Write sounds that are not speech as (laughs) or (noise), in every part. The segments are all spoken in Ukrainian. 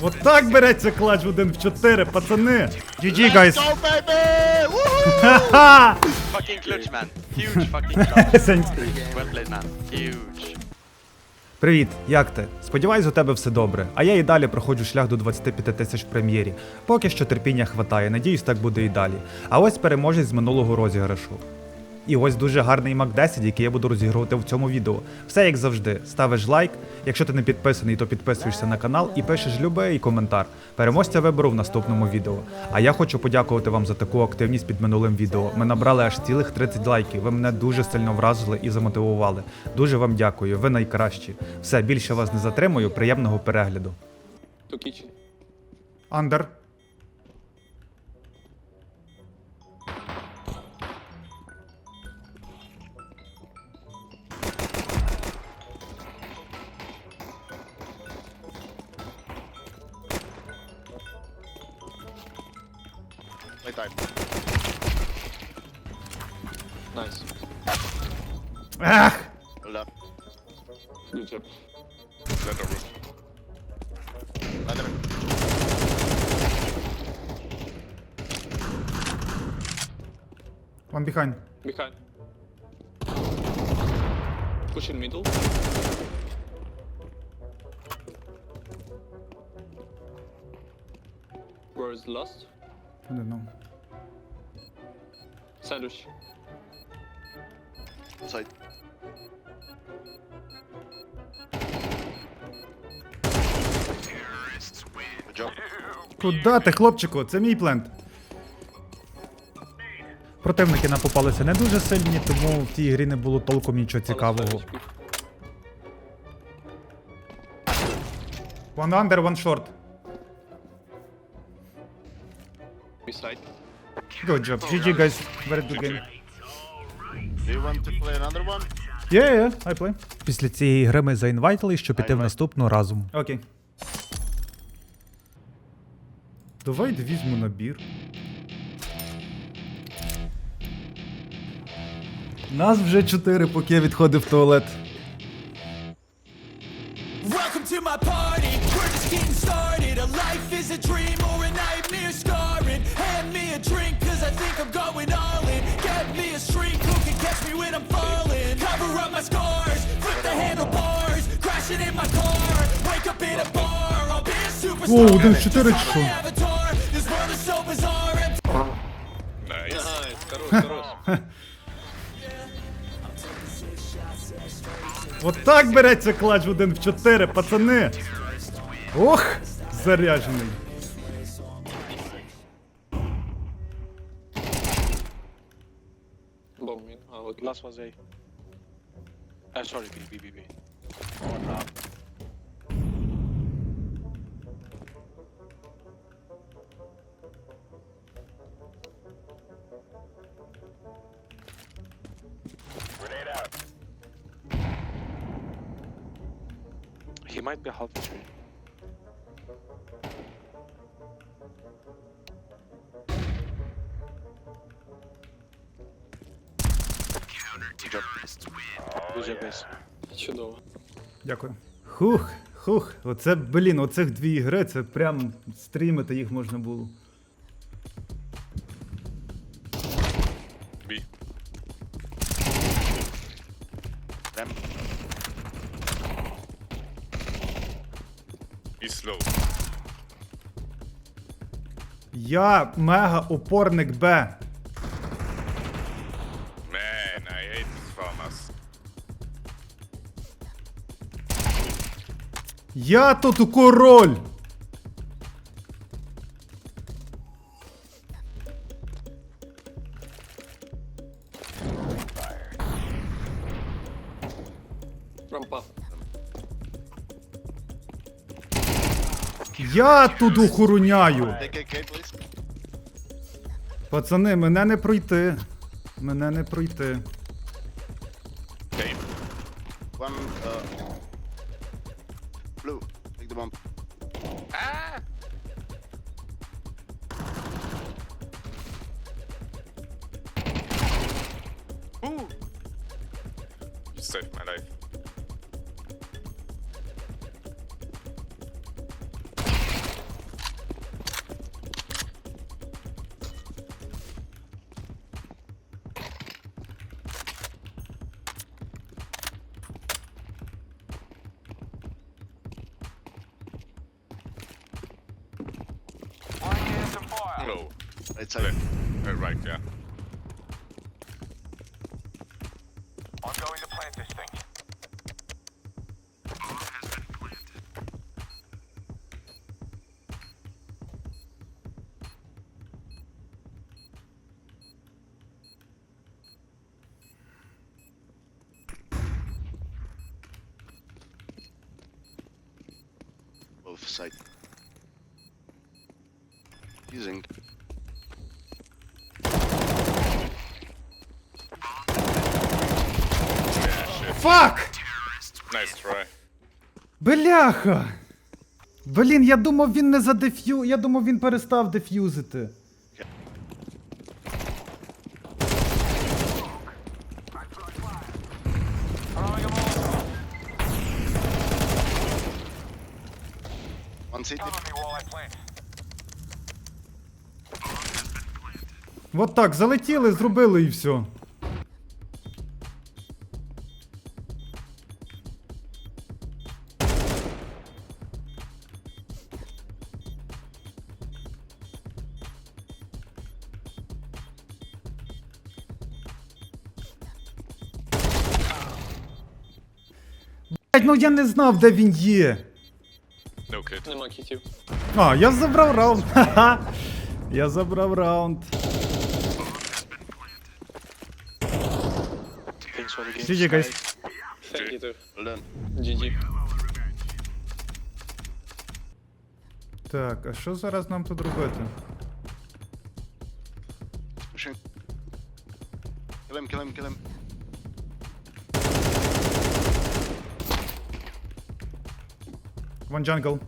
От так береться клач в 1 в 4, пацани. GG, guys. Go, baby! Ха-ха! (laughs) Fucking clutch, man. Huge fucking clutch. (laughs) Thanks. well played, man. Huge. Привіт, як ти? Сподіваюсь, у тебе все добре. А я і далі проходжу шлях до 25 тисяч в прем'єрі. Поки що терпіння хватає, надіюсь, так буде і далі. А ось переможець з минулого розіграшу. І ось дуже гарний Mac 10, який я буду розігрувати в цьому відео. Все як завжди, ставиш лайк. Якщо ти не підписаний, то підписуєшся на канал і пишеш любий коментар. Переможця виберу в наступному відео. А я хочу подякувати вам за таку активність під минулим відео. Ми набрали аж цілих 30 лайків. Ви мене дуже сильно вразили і замотивували. Дуже вам дякую, ви найкращі. Все, більше вас не затримую. Приємного перегляду. To kitchen. Андер. Playtime. Nice. Ех! Hold up. Good job. Ladder. One behind. Behind. Push in middle. Where is the last? I don't know. Sandwich. Side. Good job. Куда ти, хлопчику? Це мій плент. Противники нам попалися не дуже сильні, тому в тій грі не було толком нічого цікавого. One under, one short. Beside. Good job. GG, guys. Very good game. Do you want to play another one? Yeah, yeah, I play. Після цієї гри ми заінвайтили, щоб піти в наступну разом. Окей. Давай візьму набір. Нас вже чотири, поки я відходив в туалет. Welcome to my party. We're just getting started. A life is a dream or a nightmare think I'm going all in. Get me a shrink who can catch me when I'm falling. Cover up my scars, flip the handlebars. Crashing in my car, wake up in a bar. I'll be a superstar. О, один з чотири чи що? avatar. This world is so bizarre. and Nice. Хорош, хорош. От так береться клач в 1 в 4, пацани. Ох, заряжений. Last was A. Uh, sorry, B, B, B, B. He might be half tree. Job, guys. Чудово. Дякую. Хух, хух. Оце, блін, оцих дві ігри, це прям стрімити їх можна було. Я мега опорник Б. Я тут король. Я тут охороняю. Пацани, мене не пройти. Мене не пройти. saved my life. No. It's over. Right, yeah. Фак! Nice try. Бляха! Блін, я думав, він не задеф'ю. Я думав, він перестав деф'юзити. One city. От так, залетіли, зробили і все. ну я не знав, де він є. No kid. Нема кітів. А, я забрав раунд. Ха-ха. (laughs) Я забрав раунд. Thanks for the game. GG, guys. Thank you too. Well done. GG. Так, а що зараз нам тут робити? Pushing. Kill him, kill him, kill him. One jungle.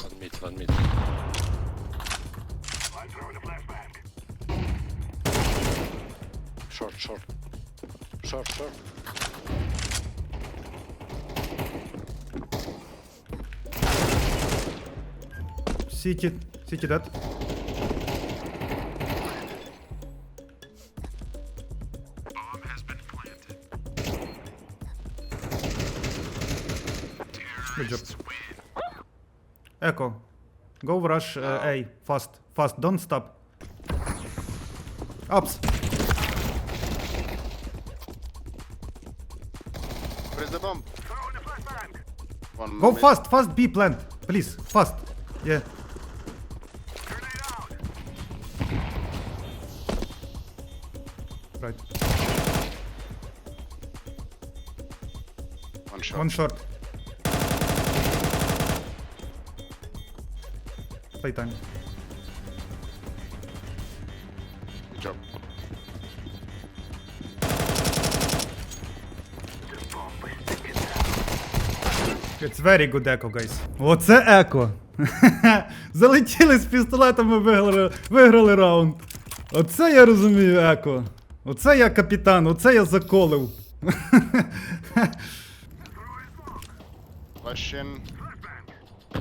One mid, one mid. Short, short. Short, short. City, city dead. Job. Echo. Go rush uh, A. Fast. Fast. Don't stop. Ups. Where's the bomb? One Go mid. fast. Fast B plant. Please. Fast. Yeah. Right. One shot. One short. Playtime. Good job. It's very good echo, guys. Оце еко. (laughs) Залетіли з пістолетами, виграли, виграли раунд. Оце я розумію еко. Оце я капітан, оце я заколив. (laughs) In. Go,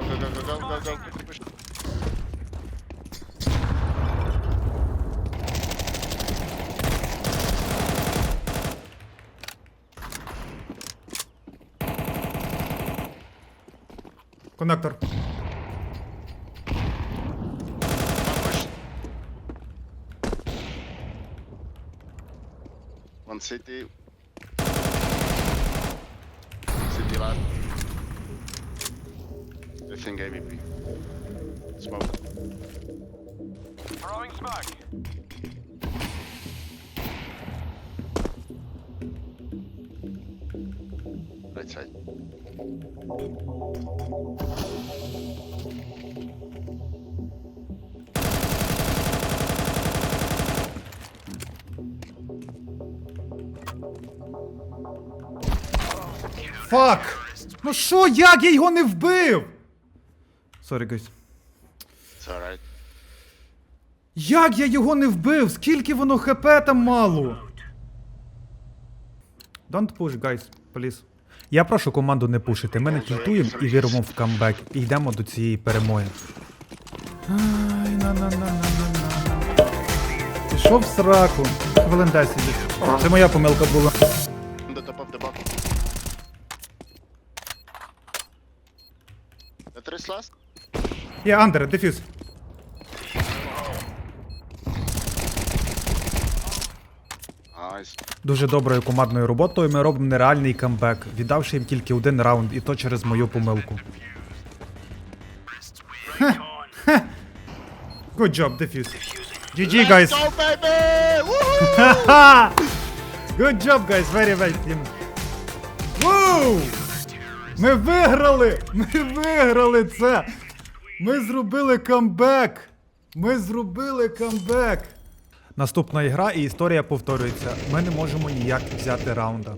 go, go, go, go, go, go. Push. Коннектор. Push. One city. City last. Think AVP. Smoke. Throwing smoke. Right side. Фак! Ну що, як я його не вбив? Сорі, гайс. It's alright. Як я його не вбив? Скільки воно хп там мало? Don't push, guys, please. Я прошу команду не пушити. Ми не кільтуємо і віримо в камбек. І йдемо до цієї перемоги. Ай, на на на на на на Пішов в сраку. Хвилин 10. Це моя помилка була. On the top of the bottom. The three last? Є, андер, дефюз. Найс. Дуже доброю командною роботою ми робимо нереальний камбек, віддавши їм тільки один раунд, і то через мою помилку. Хе, хе. Good job, defuse. GG, guys. Go, baby! Ха-ха! Good job, guys, very well team. Воу! Ми виграли! Ми виграли це! Ми зробили камбек! Ми зробили камбек! Наступна ігра і історія повторюється. Ми не можемо ніяк взяти раунда.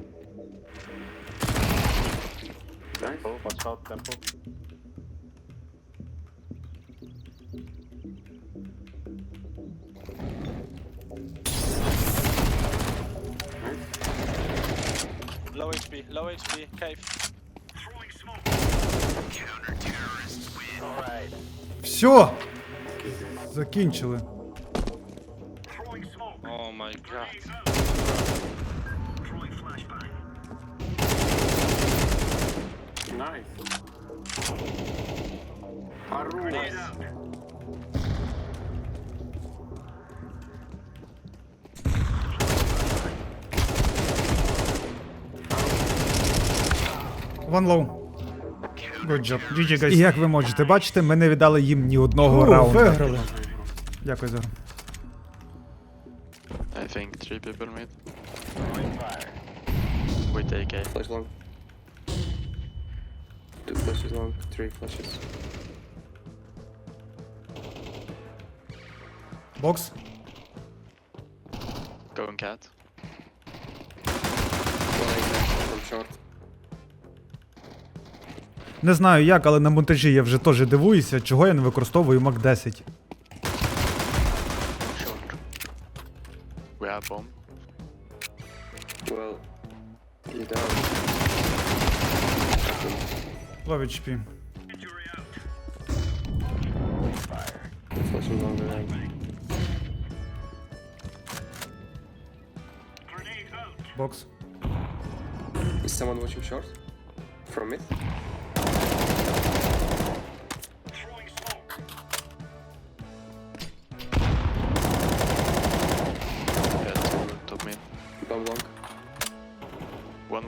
Low HP, low HP, cave. Все! Закінчили. Oh my god. One low. Good job. GG, guys. І як ви можете бачити, ми не віддали їм ні одного раунду. Виграли. Дякую за гру. I think three people mid. With AK. Flash long. Two flashes long, three flashes. Бокс. Going cat. One exit from short. Не знаю як, але на монтажі я вже теж дивуюся, чого я не використовую Мак 10. We have bomb. Well, you down. Low HP. Flashing long the right. Бокс. Is someone watching short? From mid?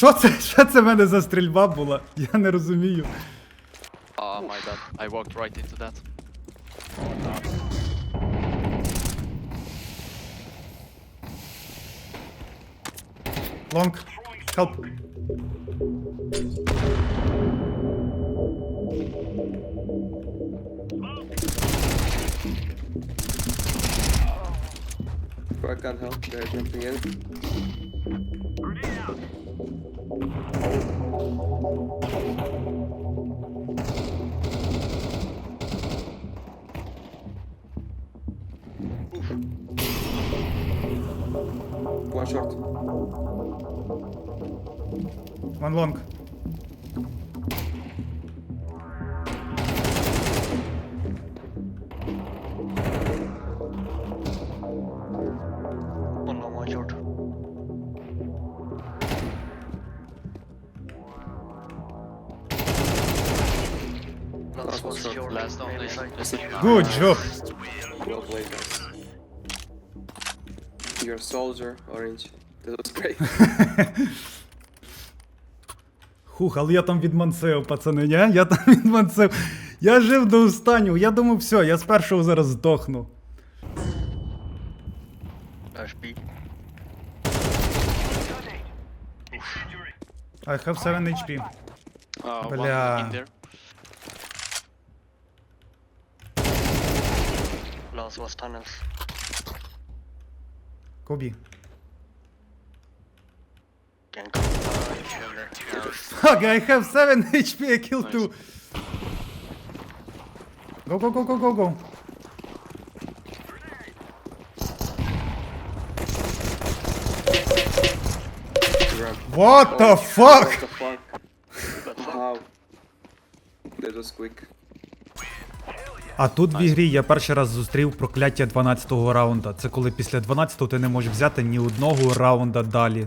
Що це? Що це в мене за стрільба була? Я не розумію. Ah, my bad. I walked right into that. Лонг. Help. I can't help, they're jumping in. One short. One лонг. One long, one short. short. Last on this. Good job. Well played, guys. You're a soldier, orange. That was great. (laughs) Хух, але я там відмансив, пацани, ні? Я там відмансив. Я жив до останнього. Я думав, все, я з першого зараз здохну. I have 7 HP. Uh, one Бля. in there. tunnels, tunnels. Fuck, I have 7 (laughs) HP, I killed Nice. 2. Go, go, go, go, go, go. What the oh, fuck? What the fuck? Fuck. Wow. That was quick. А тут в ігрі я перший раз зустрів прокляття 12-го раунда. Це коли після 12-го ти не можеш взяти ні одного раунда далі.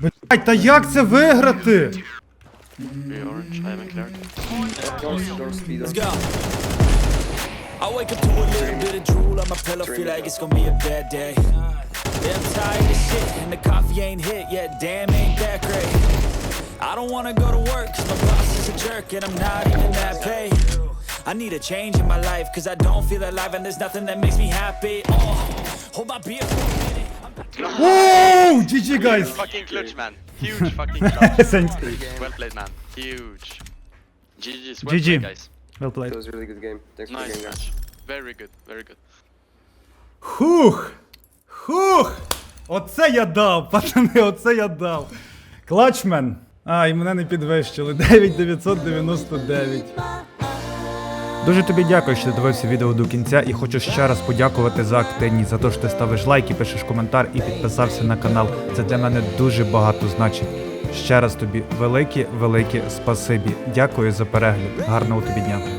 Блять, та як це виграти? I wake up to a little bit of drool on my pillow, feel like it's gonna be a bad day. Yeah, I'm tired of shit, and the coffee ain't hit yet, damn, ain't that great. I don't wanna go to work, cause my boss is a jerk, and I'm not even that paid. I need a change in my life, cause I don't feel alive, and there's nothing that makes me happy. Oh, hold my beer for a minute. I'm Воу! GG, guys! Fucking clutch, man. (laughs) Huge fucking clutch. (laughs) Thanks. well played, man. Huge. GG's. Well GG. played, guys. Well That played. was a really good game. Thanks for Nice getting us. match. Very good, very good. Хух! Хух! Оце я дав, (laughs) пацани, оце я дав. Клачмен. А, і мене не підвищили. (laughs) 9999. Дуже тобі дякую, що дивився відео до кінця і хочу ще раз подякувати за активність, за те, що ти ставиш лайки, пишеш коментар і підписався на канал. Це для мене дуже багато значить. Ще раз тобі велике, велике спасибі. Дякую за перегляд. Гарного тобі дня.